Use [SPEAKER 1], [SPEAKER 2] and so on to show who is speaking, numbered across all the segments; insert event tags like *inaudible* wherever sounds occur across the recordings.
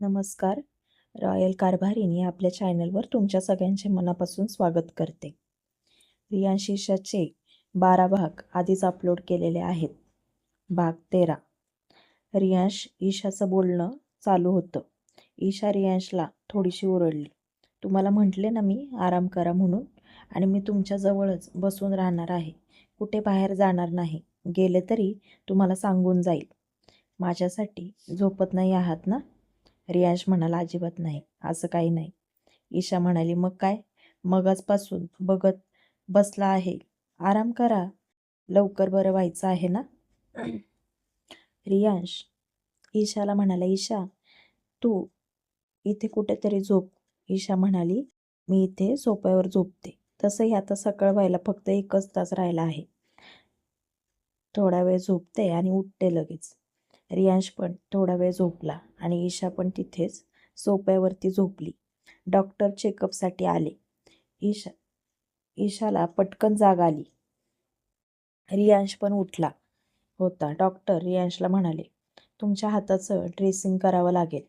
[SPEAKER 1] नमस्कार. रॉयल कारभारीने आपल्या चॅनलवर तुमच्या सगळ्यांचे मनापासून स्वागत करते. रियांश ईशाचे बारा भाग आधीच अपलोड केलेले आहेत. भाग तेरा. रियांश ईशाचं बोलणं चालू होतं. ईशा रियांशला थोडीशी ओरडली. तुम्हाला म्हटले ना मी आराम करा म्हणून आणि मी तुमच्याजवळच बसून राहणार आहे. कुठे बाहेर जाणार नाही. गेले तरी तुम्हाला सांगून जाईल. माझ्यासाठी झोपत नाही आहात ना? रियांश म्हणाला अजिबात नाही असं काही नाही. ईशा म्हणाली मग काय? मगाचपासून बघत बसला आहे. आराम करा. लवकर बरं व्हायचं आहे ना? *clears throat* रियांश ईशाला म्हणाला ईशा तू इथे कुठेतरी झोप. ईशा म्हणाली मी इथे सोप्यावर झोपते. तसंही आता सकाळ व्हायला फक्त एकच तास राहिला आहे. थोडा वेळ झोपते आणि उठते लगेच. रियांश पण थोडा वेळ झोपला आणि ईशा पण तिथेच सोप्यावरती झोपली. डॉक्टर चेकअपसाठी आले. ईशा ईशाला पटकन जाग आली. रियांश पण उठला होता. डॉक्टर रियांशला म्हणाले तुमच्या हाताचं ड्रेसिंग करावं लागेल.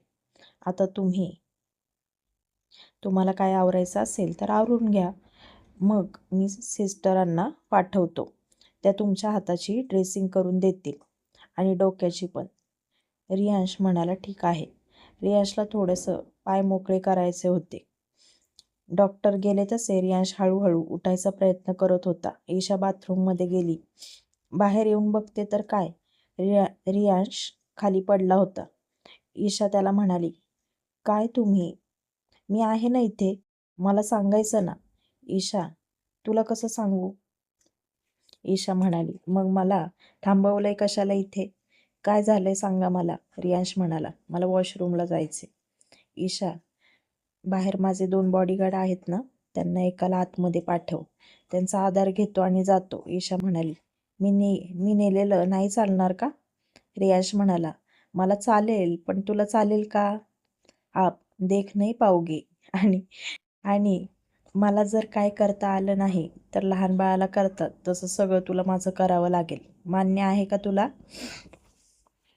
[SPEAKER 1] आता तुम्ही तुम्हाला काय आवरायचं असेल तर आवरून घ्या. मग मी सिस्टरांना पाठवतो. त्या तुमच्या हाताची ड्रेसिंग करून देतील. आणि डोक्याची पण. रियांश म्हणाला ठीक आहे. रियांशला थोडंसं पाय मोकळे करायचे होते. डॉक्टर गेले तसे रियांश हळूहळू उठायचा प्रयत्न करत होता. ईशा बाथरूममध्ये गेली. बाहेर येऊन बघते तर काय? रिया रियांश खाली पडला होता. ईशा त्याला म्हणाली काय तुम्ही? मी आहे ना इथे. मला सांगायचं ना. ईशा तुला कसं सांगू? ईशा म्हणाली मग मला थांबवलंय कशाला इथे? काय झालंय सांगा मला रियांश म्हणाला मला वॉशरूमला जायचे ईशा बाहेर माझे दोन बॉडीगार्ड आहेत ना त्यांना एकाला आतमध्ये पाठव त्यांचा आधार घेतो आणि जातो ईशा म्हणाली. मी ने मी नेलेलं नाही चालणार का? रियांश म्हणाला मला चालेल पण तुला चालेल का? आप देख नाही पाऊगी. आणि आणि मला जर काय करता आलं नाही तर लहान बाळाला करतात. तसं सगळं तुला माझं करावं लागेल. मान्य आहे का तुला?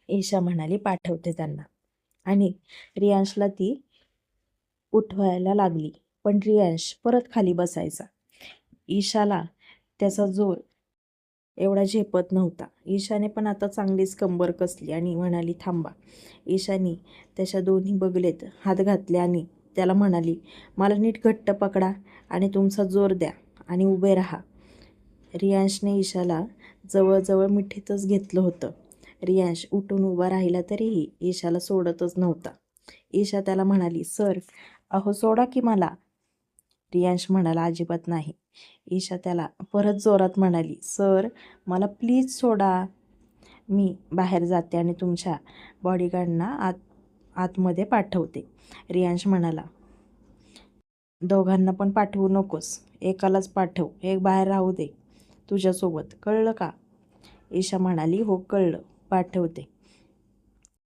[SPEAKER 1] ईशा म्हणाली पाठवते त्यांना. आणि रियांशला ती उठवायला लागली. पण रियांश परत खाली बसायचा. ईशाला त्याचा जोर एवढा झेपत नव्हता. ईशाने पण आता चांगलीच कंबर कसली आणि म्हणाली थांबा. ईशानी त्याच्या दोन्ही बगलेत हात घातले आणि त्याला म्हणाली मला नीट घट्ट पकडा आणि तुमचा जोर द्या आणि उभे राहा. रियांशने ईशाला जवळजवळ मिठीतच घेतलं होतं. रियांश उठून उभा राहिला तरीही ईशाला सोडतच नव्हता. ईशा त्याला म्हणाली सर अहो सोडा की मला. रियांश म्हणाला अजिबात नाही. ईशा त्याला परत जोरात म्हणाली सर मला प्लीज सोडा. मी बाहेर जाते आणि तुमच्या बॉडीगार्डना आत आतमध्ये पाठवते. रियांश म्हणाला दोघांना पण पाठवू नकोस. एकालाच पाठव. एक बाहेर राहू दे. तुझ्यासोबत कळलं का? ईशा म्हणाली हो कळलं. पाठवते.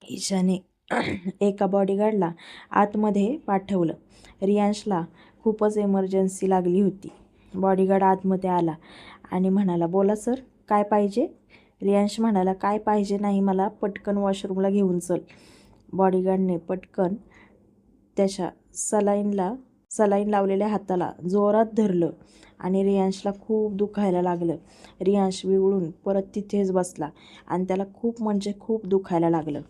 [SPEAKER 1] ईशाने *clears throat* एका बॉडीगार्डला आतमध्ये पाठवलं. रियांशला खूपच इमर्जन्सी लागली होती. बॉडीगार्ड आतमध्ये आला आणि म्हणाला बोला सर काय पाहिजे? रियांश म्हणाला काय पाहिजे नाही मला पटकन वॉशरूमला घेऊन चल. बॉडीगार्डने पटकन त्याच्या सलाईनला सलाईन लावलेल्या हाताला जोरात धरलं आणि रियांशला खूप दुखायला लागलं. रियांश विवळून परत तिथेच बसला आणि त्याला खूप म्हणजे खूप दुखायला लागलं.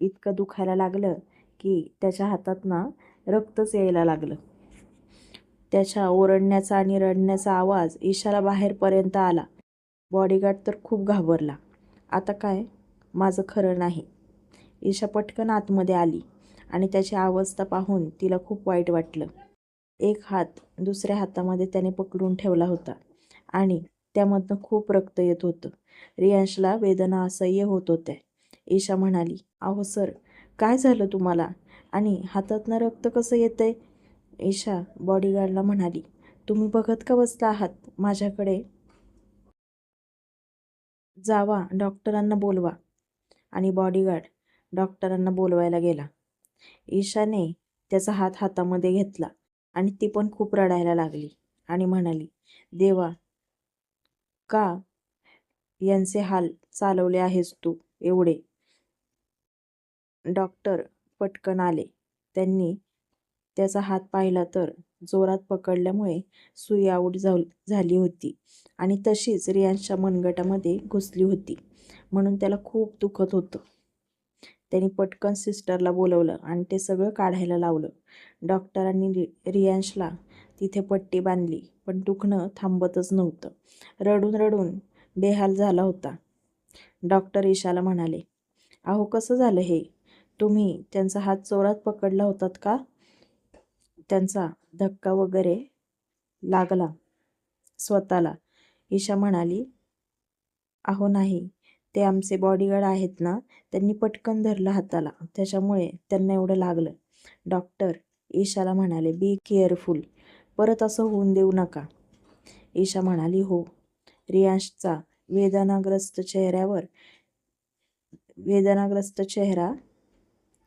[SPEAKER 1] इतकं दुखायला लागलं की त्याच्या हातात ना रक्तच यायला लागलं. त्याच्या ओरडण्याचा आणि रडण्याचा आवाज ईशाला बाहेरपर्यंत आला. बॉडीगार्ड तर खूप घाबरला. आता काय? माझं खरं नाही. ईशा पटकन आतमध्ये आली आणि त्याची अवस्था पाहून तिला खूप वाईट वाटलं. एक हात दुसऱ्या हातामध्ये त्याने पकडून ठेवला होता आणि त्यामधनं खूप रक्त येत होतं. रियांशला वेदना असह्य होत होत्या. ईशा म्हणाली अहो सर काय झालं तुम्हाला? आणि हातातनं रक्त कसं येतंय? ईशा बॉडीगार्डला म्हणाली तुम्ही बघत का बसला आहात? माझ्याकडे जावा डॉक्टरांना बोलवा. आणि बॉडीगार्ड डॉक्टरांना बोलवायला गेला. ईशाने त्याचा हात हातामध्ये घेतला आणि ती पण खूप रडायला लागली आणि म्हणाली देवा का यांचे हाल चालवले आहेस तू एवढे? डॉक्टर पटकन आले. त्यांनी त्याचा हात पाहिला तर जोरात पकडल्यामुळे सुई आऊट झाली होती आणि तशीच रियांशच्या मनगटामध्ये घुसली होती. म्हणून त्याला खूप दुखत होतं. त्यांनी पटकन सिस्टरला बोलवलं आणि ते सगळं काढायला लावलं. डॉक्टरांनी रि रियांशला तिथे पट्टी बांधली पण दुखणं थांबतच नव्हतं. रडून रडून बेहाल झाला होता. डॉक्टर ईशाला म्हणाले अहो कसं झालं हे? तुम्ही त्यांचा हात चोरात पकडला होतात का? त्यांचा धक्का वगैरे लागला स्वतःला. ईशा म्हणाली अहो नाही. ते आमचे बॉडीगार्ड आहेत ना त्यांनी पटकन धरलं हाताला. त्याच्यामुळे त्यांना एवढं लागलं. डॉक्टर ईशाला म्हणाले बी केअरफुल परत असं होऊन देऊ नका. ईशा म्हणाली हो. रियांशचा वेदनाग्रस्त चेहऱ्यावर वेदनाग्रस्त चेहरा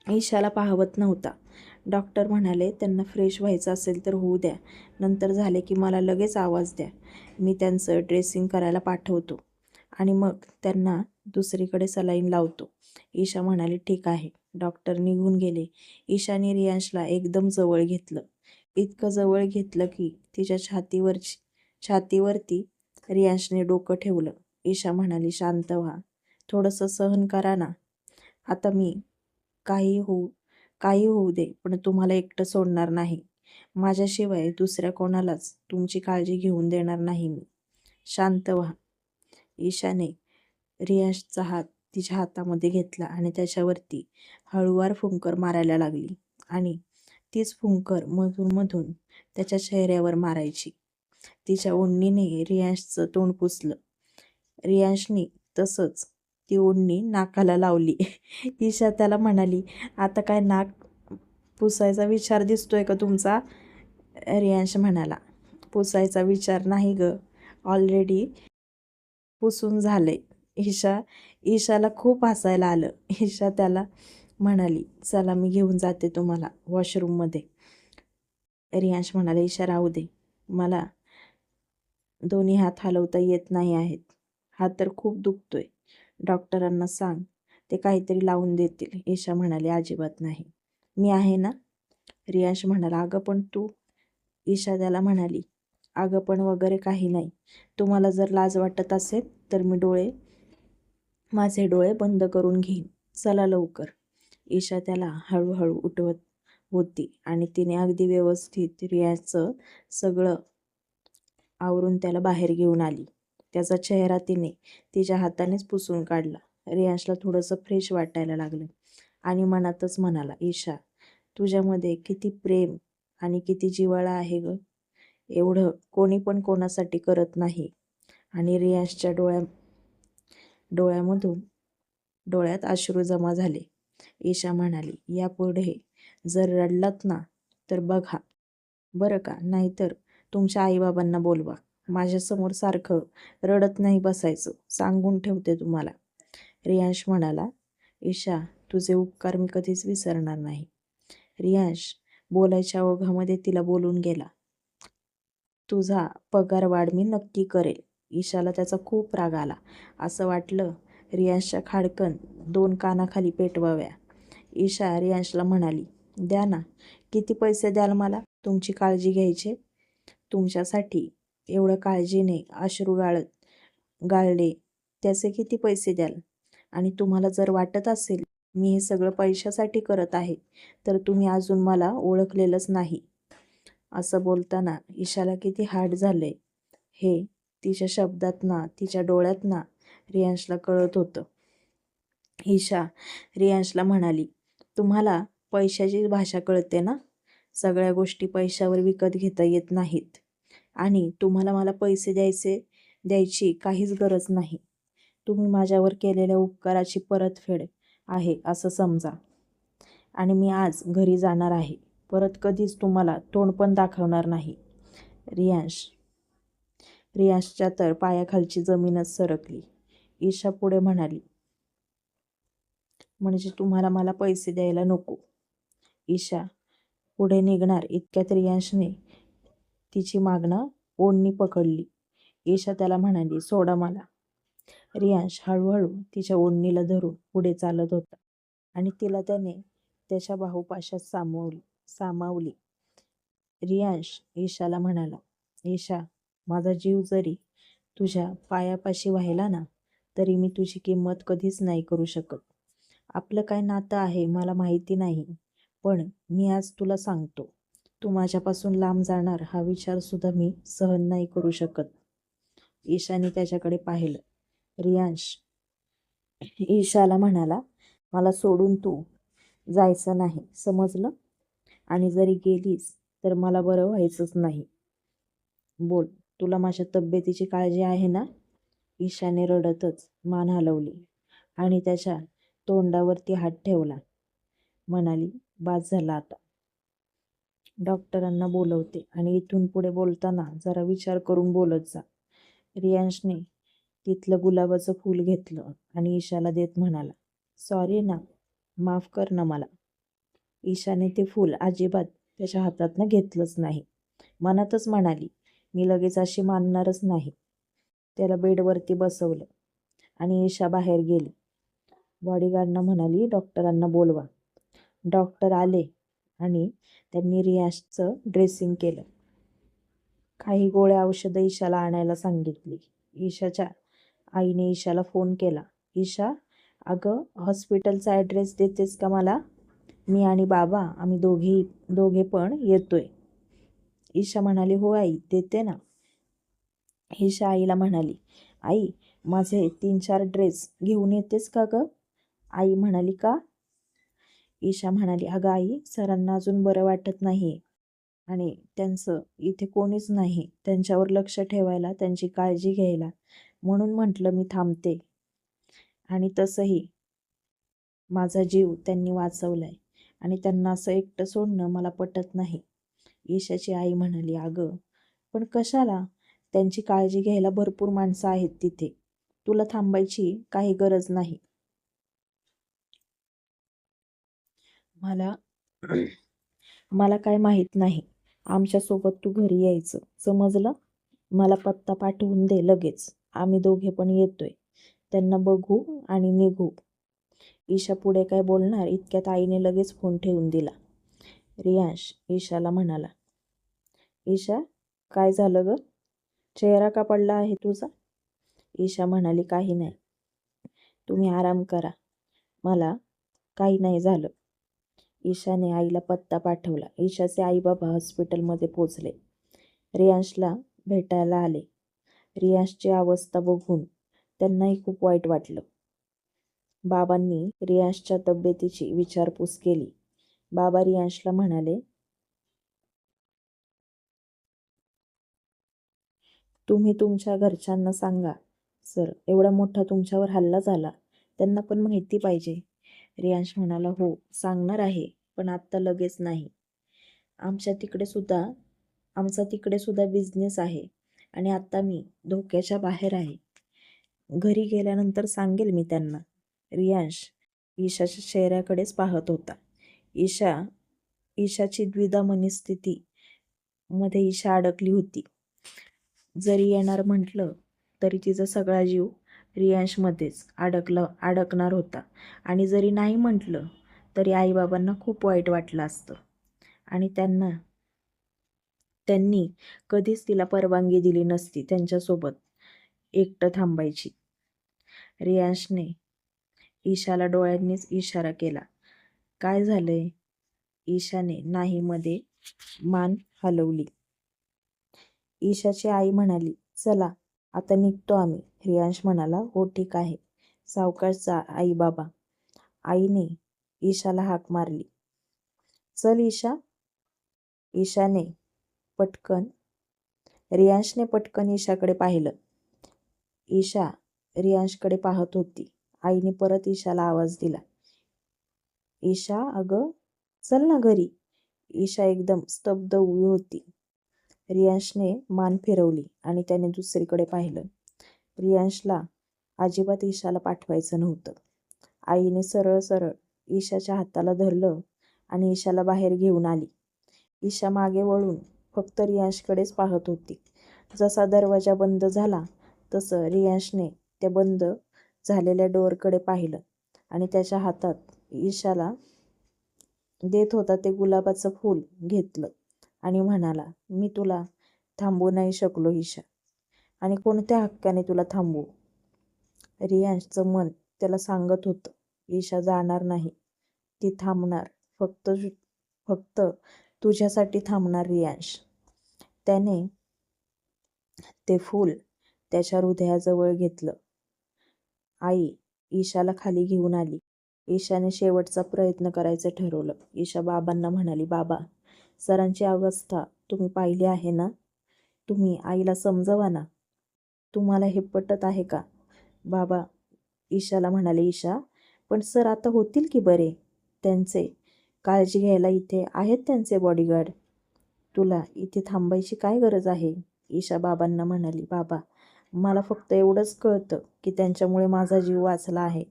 [SPEAKER 1] ईशाला पाहवत नव्हता. डॉक्टर म्हणाले त्यांना फ्रेश व्हायचं असेल तर होऊ द्या. नंतर झाले की मला लगेच आवाज द्या. मी त्यांचं ड्रेसिंग करायला पाठवतो. आणि मग त्यांना दुसरीकडे सलाईन लावतो. ईशा म्हणाली ठीक आहे. डॉक्टर निघून गेले. ईशाने रियांशला एकदम जवळ घेतलं. इतकं जवळ घेतलं की तिच्या छातीवरची छातीवरती रियांशने डोकं ठेवलं. ईशा म्हणाली शांत व्हा. थोडंसं सहन करा ना. आता मी काही होऊ काही होऊ दे पण तुम्हाला एकटं सोडणार नाही. माझ्याशिवाय दुसऱ्या कोणालाच तुमची काळजी घेऊन देणार नाही मी. शांत व्हा. ईशाने रियांशचा हात तिच्या हातामध्ये घेतला आणि त्याच्यावरती हळूवार फुंकर मारायला लागली. आणि तीच फुंकर मधून मधून त्याच्या चेहऱ्यावर मारायची. तिच्या ओढणीने रियांशचं तोंड पुसलं. रियांशने तसंच ती ओढणी नाकाला लावली. ईशा त्याला म्हणाली आता काय नाक पुसायचा विचार दिसतोय का तुमचा? रियांश म्हणाला. पुसायचा विचार नाही ग. ऑलरेडी पुसून झाले. ईशा ईशाला खूप हसायला आलं. ईशा त्याला म्हणाली चला मी घेऊन जाते तुम्हाला वॉशरूममध्ये. रियांश म्हणाला ईशा राहू दे. मला दोन्ही हात हलवता येत नाही आहेत. हात तर खूप दुखतोय. डॉक्टरांना सांग. ते काहीतरी लावून देतील. ईशा म्हणाली अजिबात नाही. मी आहे ना? रियांश म्हणाला अगं पण तू ईशा त्याला म्हणाली अगं पण वगैरे काही नाही. तुम्हाला जर लाज वाटत असेल तर मी डोळे माझे डोळे बंद करून घेईन. चला लवकर. ईशा त्याला हळूहळू उठवत होती आणि तिने अगदी व्यवस्थित रियाचं सगळं आवरून त्याला बाहेर घेऊन आली. त्याचा चेहरा तिने तिच्या हातानेच पुसून काढला. रियांशला थोडंसं फ्रेश वाटायला लागलं आणि मनातच म्हणाला ईशा तुझ्यामध्ये किती प्रेम आणि किती जिव्हाळा आहे ग. एवढं कोणी पण कोणासाठी करत नाही. आणि रियांशच्या डोळ्या डोळ्यामधून डोळ्यात अश्रू जमा झाले. ईशा म्हणाली यापुढे जर रडलात ना तर बघा. बरं का? नाहीतर तुमच्या आईबाबांना बोलवा. माझ्यासमोर सारखं रडत नाही बसायचं. सांगून ठेवते तुम्हाला. रियांश म्हणाला ईशा तुझे उपकार मी कधीच विसरणार नाही. रियांश बोलायच्या ओघामध्ये तिला बोलून गेला. तुझा पगारवाढ मी नक्की करेल. ईशाला त्याचा खूप राग आला. असं वाटलं रियांशच्या खाडकन दोन कानाखाली पेटवाव्या. ईशा रियांशला म्हणाली द्या ना किती पैसे द्याल मला? तुमची काळजी घ्यायचे? तुमच्यासाठी एवढं काळजीने अश्रू गाळत गाळले त्याचे किती पैसे द्याल? आणि तुम्हाला जर वाटत असेल मी हे सगळं पैशासाठी करत आहे तर तुम्ही अजून मला ओळखलेलंच नाही. असं बोलताना ईशाला किती हार्ड झाले हे तिच्या शब्दात ना तिच्या डोळ्यात ना रियांशला कळत होतं. ईशा रियांशला म्हणाली तुम्हाला पैशाची भाषा कळते ना? सगळ्या गोष्टी पैशावर विकत घेता येत नाहीत. आणि तुम्हाला मला पैसे द्यायचे द्यायची काहीच गरज नाही. तुम्ही माझ्यावर केलेल्या उपकाराची परतफेड आहे असं समजा. आणि मी आज घरी जाणार आहे. परत कधीच तुम्हाला तोंड पण दाखवणार नाही. रियांश. रियांशच्या तर पायाखालची जमीनच सरकली. ईशा पुढे म्हणाली म्हणजे तुम्हाला मला पैसे द्यायला नको. ईशा पुढे निघणार इतक्यात रियांशने तिची मागणं ओढणी पकडली. ईशा त्याला म्हणाली सोडा मला. रियांश हळूहळू तिच्या ओढणीला धरून पुढे चालत होता आणि तिला त्याने त्याच्या बाहुपाशात सामावली सामावली. रियांश ईशाला म्हणाला ईशा माझा जीव जरी तुझ्या पायापाशी व्हायला ना तरी मी तुझी किंमत कधीच नाही करू शकत. आपलं काय नातं आहे मला माहिती नाही पण मी आज तुला सांगतो. तू माझ्यापासून लांब जाणार हा विचारसुद्धा मी सहन नाही करू शकत. ईशाने त्याच्याकडे पाहिलं. रियांश ईशाला म्हणाला मला सोडून तू जायचं नाही समजलं? आणि जरी गेलीस तर मला बरं व्हायचंच नाही. बोल तुला माझ्या तब्येतीची काळजी आहे ना? ईशाने रडतच मान हलवली आणि त्याच्या तोंडावरती हात ठेवला. म्हणाली बाद झाला आता. डॉक्टरांना बोलवते आणि इथून पुढे बोलताना जरा विचार करून बोलत जा. रियांशने तिथलं गुलाबाचं फूल घेतलं आणि ईशाला देत म्हणाला सॉरी ना माफ कर ना मला. ईशाने ते फूल अजिबात त्याच्या हातातनं घेतलंच नाही. मनातच म्हणाली मी लगेच अशी मानणारच नाही. त्याला बेडवरती बसवलं आणि ईशा बाहेर गेली. बॉडीगार्डनं म्हणाली डॉक्टरांना बोलवा. डॉक्टर आले आणि त्यांनी रियाशचं ड्रेसिंग केलं. काही गोळ्या औषधं ईशाला आणायला सांगितली. ईशाच्या आईने ईशाला फोन केला ईशा अगं हॉस्पिटलचा ॲड्रेस देतेस का मला? मी आणि बाबा आम्ही दोघी दोघे पण येतोय. ईशा म्हणाली हो आई देते ना. ईशा आईला म्हणाली आई माझे तीन चार ड्रेस घेऊन येतेस का गं? आई म्हणाली का? ईशा म्हणाली अगं आई सरांना अजून बरं वाटत नाही आणि त्यांचं इथे कोणीच नाही त्यांच्यावर लक्ष ठेवायला त्यांची काळजी घ्यायला. म्हणून म्हटलं मी थांबते. आणि तसंही माझा जीव त्यांनी वाचवलाय. आणि त्यांना असं एकटं सोडणं मला पटत नाही. ईशाची आई म्हणाली अगं पण कशाला? त्यांची काळजी घ्यायला भरपूर माणसं आहेत तिथे. तुला थांबायची काही गरज नाही. मला मला काय माहीत नाही. आमच्यासोबत तू घरी यायचं. समजलं? मला पत्ता पाठवून दे लगेच. आम्ही दोघे पण येतोय. त्यांना बघू आणि निघू. ईशा पुढे काय बोलणार? इतक्यात आईने लगेच फोन ठेवून दिला. रियांश ईशाला म्हणाला ईशा काय झालं ग? चेहरा का पडला आहे तुझा? ईशा म्हणाली काही नाही. तुम्ही आराम करा. मला काही नाही झालं. ईशाने आईला पत्ता पाठवला. ईशाचे आई बाबा हॉस्पिटलमध्ये पोचले रियांशला भेटायला आले. रियांशची अवस्था बघून त्यांनाही खूप वाईट वाटलं. बाबांनी रियांशच्या तब्येतीची विचारपूस केली. बाबा रियांशला म्हणाले तुम्ही तुमच्या घरच्यांना सांगा. सर एवढा मोठा तुमच्यावर हल्ला झाला. त्यांना पण माहिती पाहिजे. रियांश म्हणाला हो सांगणार आहे पण आत्ता लगेच नाही. आमच्या तिकडे सुद्धा आमचा तिकडे सुद्धा बिझनेस आहे आणि आत्ता मी धोक्याच्या बाहेर आहे. घरी गेल्यानंतर सांगेल मी त्यांना. रियांश ईशाच्या चेहऱ्याकडेच पाहत होता. ईशा ईशाची द्विधा मनस्थिती मध्ये ईशा अडकली होती. जरी येणार म्हटलं तरी तिचा सगळा जीव रियांशमध्येच अडकलं अडकणार होता. आणि जरी नाही म्हटलं तरी आईबाबांना खूप वाईट वाटलं असतं. आणि त्यांना त्यांनी कधीच तिला परवानगी दिली नसती त्यांच्यासोबत एकटं थांबायची. रियांशने ईशाला डोळ्यांनीच इशारा केला. काय झालंय? ईशाने नाही मध्ये मान हलवली. ईशाची आई म्हणाली चला आता निघतो आम्ही. रियांश म्हणाला हो ठीक आहे. सावकाशचा आई बाबा आईने ईशाला हाक मारली. चल ईशा. ईशाने पटकन रियांशने पटकन ईशाकडे पाहिलं. ईशा रियांशकडे पाहत होती. आईने परत ईशाला आवाज दिला. ईशा अगं चल ना घरी. ईशा एकदम स्तब्ध उभी होती. रियांशने मान फिरवली आणि त्याने दुसरीकडे पाहिलं. रियांशला अजिबात ईशाला पाठवायचं नव्हतं. आईने सरळ सरळ ईशाच्या हाताला धरलं आणि ईशाला बाहेर घेऊन आली. ईशा मागे वळून फक्त रियांशकडेच पाहत होती. जसा दरवाजा बंद झाला तसं रियांशने त्या बंद झालेल्या डोअरकडे पाहिलं आणि त्याच्या हातात ईशाला देत होता ते गुलाबाचं फूल घेतलं आणि म्हणाला मी तुला थांबू नाही शकलो ईशा आणि कोणत्या हक्काने तुला थांबू? रियांशचं मन त्याला सांगत होतं ईशा जाणार नाही ती थांबणार फक्त फक्त तुझ्यासाठी थांबणार रियांश. त्याने ते फूल त्याच्या हृदयाजवळ घेतलं आई ईशाला खाली घेऊन आली. ईशाने शेवटचा प्रयत्न करायचं ठरवलं. ईशा बाबांना म्हणाली बाबा सरांची अवस्था तुम्ही पाहिली आहे ना? तुम्ही आईला समजवा ना? तुम्हाला हे पटत आहे का? बाबा ईशाला म्हणाले ईशा पण सर आता होतील की बरे? त्यांचे काळजी घ्यायला इथे आहेत त्यांचे बॉडीगार्ड तुला इथे थांबायची काय गरज आहे? ईशा बाबांना म्हणाली बाबा मला फक्त एवढंच कळतं की त्यांच्यामुळे माझा जीव वाचला आहे.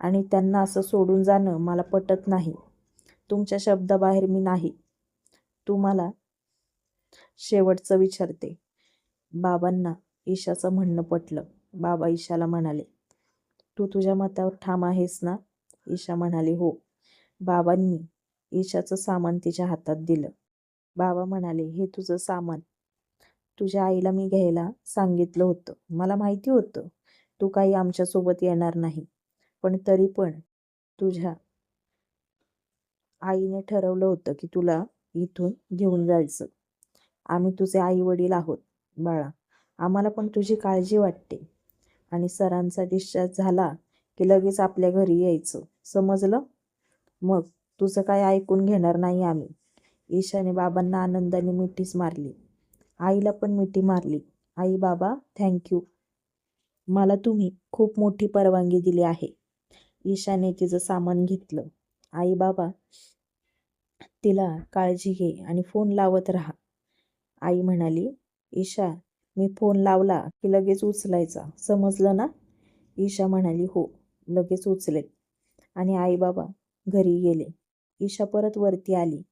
[SPEAKER 1] आणि त्यांना असं सोडून जाणं मला पटत नाही. तुमच्या शब्दाबाहेर मी नाही. तुम्हाला शेवटचं विचारते. बाबांना ईशाचं म्हणणं पटलं. बाबा ईशाला म्हणाले तू तुझ्या मतावर ठाम आहेस ना? ईशा म्हणाली हो. बाबांनी ईशाचं सामान तिच्या हातात दिलं. बाबा म्हणाले हे तुझं सामान तुझ्या आईला मी घ्यायला सांगितलं होतं. मला माहिती होतं. तू काही आमच्यासोबत येणार नाही. पण तरी पण तुझ्या आईने ठरवलं होतं की तुला इथून घेऊन जायचं. आम्ही तुझे आई वडील आहोत बाळा. आम्हाला पण तुझी काळजी वाटते. आणि सरांचा डिस्चार्ज झाला की लगेच आपल्या घरी यायचं. समजलं? मग तुझं काय ऐकून घेणार नाही आम्ही. ईशाने बाबांना आनंदाने मिठीच मारली. आईला पण मिठी मारली. आई बाबा थँक्यू मला तुम्ही खूप मोठी परवानगी दिली आहे. ईशाने तिचं सामान घेतलं. आई बाबा तिला काळजी घे आणि फोन लावत राहा. आई म्हणाली ईशा मी फोन लावला की लगेच उचलायचा. समजलं ना? ईशा म्हणाली हो लगेच उचले आणि आई बाबा घरी गेले. ईशा परत वरती आली.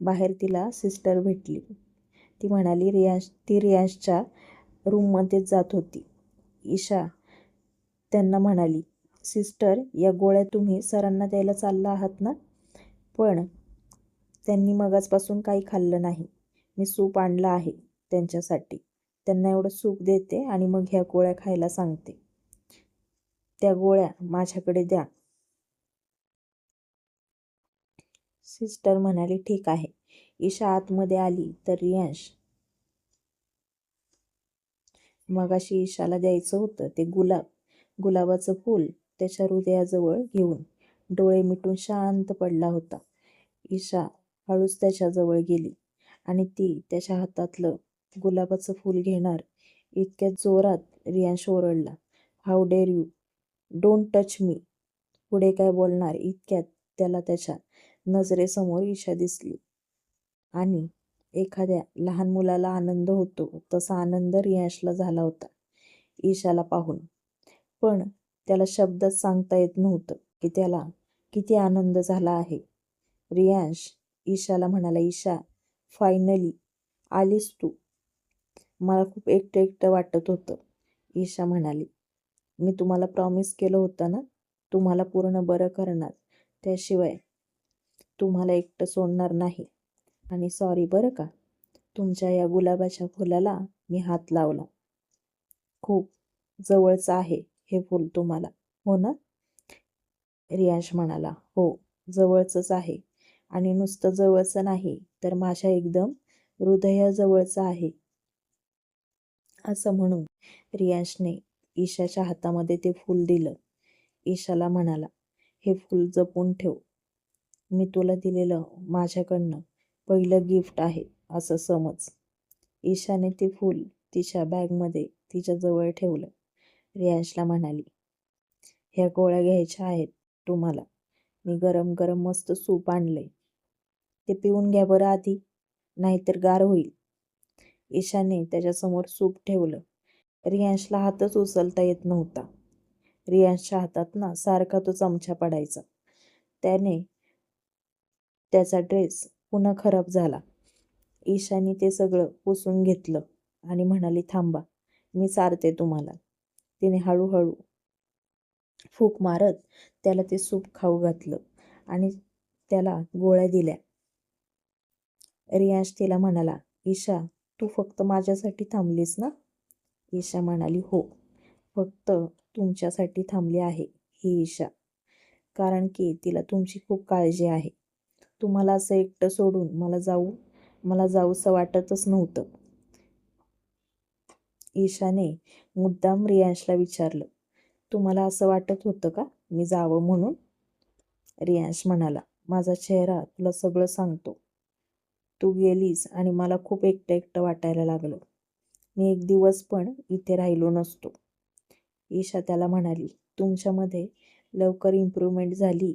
[SPEAKER 1] बाहेर तिला सिस्टर भेटली. ती म्हणाली रियांश ती रियांशच्या रूममध्येच जात होती. ईशा त्यांना म्हणाली सिस्टर या गोळ्या तुम्ही सरांना द्यायला चालला आहात ना? पण त्यांनी मगाचपासून काही खाल्लं नाही. मी सूप आणलं आहे त्यांच्यासाठी. त्यांना एवढं सूप देते आणि मग ह्या गोळ्या खायला सांगते. त्या गोळ्या माझ्याकडे द्या. सिस्टर म्हणाली ठीक आहे. ईशा आतमध्ये आली तर रियांश मगाशी ईशाला द्यायचं होतं ते गुलाब गुलाबाचं फूल त्याच्या हृदयाजवळ घेऊन डोळे मिटून शांत पडला होता. ईशा हळूच त्याच्याजवळ गेली आणि ती त्याच्या हातातलं गुलाबाचं फूल घेणार इतक्या जोरात रियांश ओरडला. How dare you? Don't touch me. पुढे काय बोलणार? इतक्यात त्याला त्याच्या नजरेसमोर ईशा दिसली. आणि एखाद्या लहान मुलाला आनंद होतो तसा आनंद रियांशला झाला होता ईशाला पाहून. पण त्याला शब्दच सांगता येत नव्हतं की त्याला किती आनंद झाला आहे. रियांश ईशाला म्हणाला ईशा फायनली आलीस तू. मला खूप एकटं एकटं वाटत होतं ईशा म्हणाली. मी तुम्हाला प्रॉमिस केलं होतं ना? तुम्हाला पूर्ण बरं करणार. त्याशिवाय तुम्हाला एकटं सोडणार नाही. आणि सॉरी बरं का. तुमच्या या गुलाबाच्या फुलाला मी हात लावला. खूप जवळचं आहे हे फूल तुम्हाला. हो ना? रियांश म्हणाला हो जवळचंच आहे. आणि नुसतं जवळचं नाही तर माझ्या एकदम हृदयाजवळचं आहे. असं म्हणून रियांशने ईशाच्या हातामध्ये ते फूल दिलं. ईशाला म्हणाला हे फूल जपून ठेव. मी तुला दिलेलं माझ्याकडनं. पहिलं गिफ्ट आहे असं समज. ईशाने ते फूल तिच्या बॅगमध्ये तिच्याजवळ ठेवलं. रियांशला म्हणाली ह्या गोळ्या घ्यायच्या आहेत तुम्हाला. मी गरम गरम मस्त सूप आणलंय. ते पिऊन घ्या बरं आधी नाहीतर गार होईल. ईशाने त्याच्यासमोर सूप ठेवलं. रियांशला हातच उचलता येत नव्हता. रियांशच्या हातात ना सारखा तो चमचा पडायचा. त्याने त्याचा ड्रेस पुन्हा खराब झाला. ईशाने ते सगळं पुसून घेतलं आणि म्हणाली थांबा मी सारते तुम्हाला. तिने हळूहळू फूक मारत त्याला ते सूप खाऊ घातलं आणि त्याला गोळ्या दिल्या. रियाश तिला म्हणाला ईशा तू फक्त माझ्यासाठी थांबलीस ना? ईशा म्हणाली हो फक्त तुमच्यासाठी थांबली आहे ही ईशा. कारण की तिला तुमची खूप काळजी आहे. तुम्हाला असं एकटं सोडून मला जाऊ मला जाऊसं वाटतच नव्हतं. ईशाने मुद्दाम रियांशला विचारलं तुम्हाला असं वाटत होतं का मी जावं म्हणून? रियांश म्हणाला माझा चेहरा तुला सगळं सांगतो. तू गेलीस आणि मला खूप एकटं एकटं वाटायला लागलं. मी एक दिवस पण इथे राहिलो नसतो. ईशा त्याला म्हणाली तुमच्यामध्ये लवकर इम्प्रूव्हमेंट झाली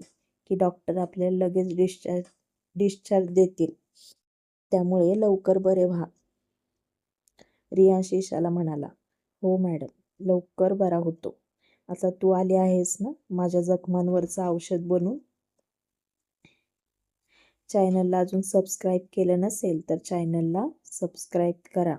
[SPEAKER 1] की डॉक्टर आपल्याला लगेच डिस्चार्ज डिस्चार्ज देतील. त्यामुळे लवकर बरे व्हा. रियांश ईशाला म्हणाला हो मॅडम लवकर बरा होतो. आता तू आली आहेस ना माझ्या जखमांवरचं औषध बनून चॅनलला अजून सबस्क्राईब केलं नसेल तर चॅनलला सबस्क्राईब करा.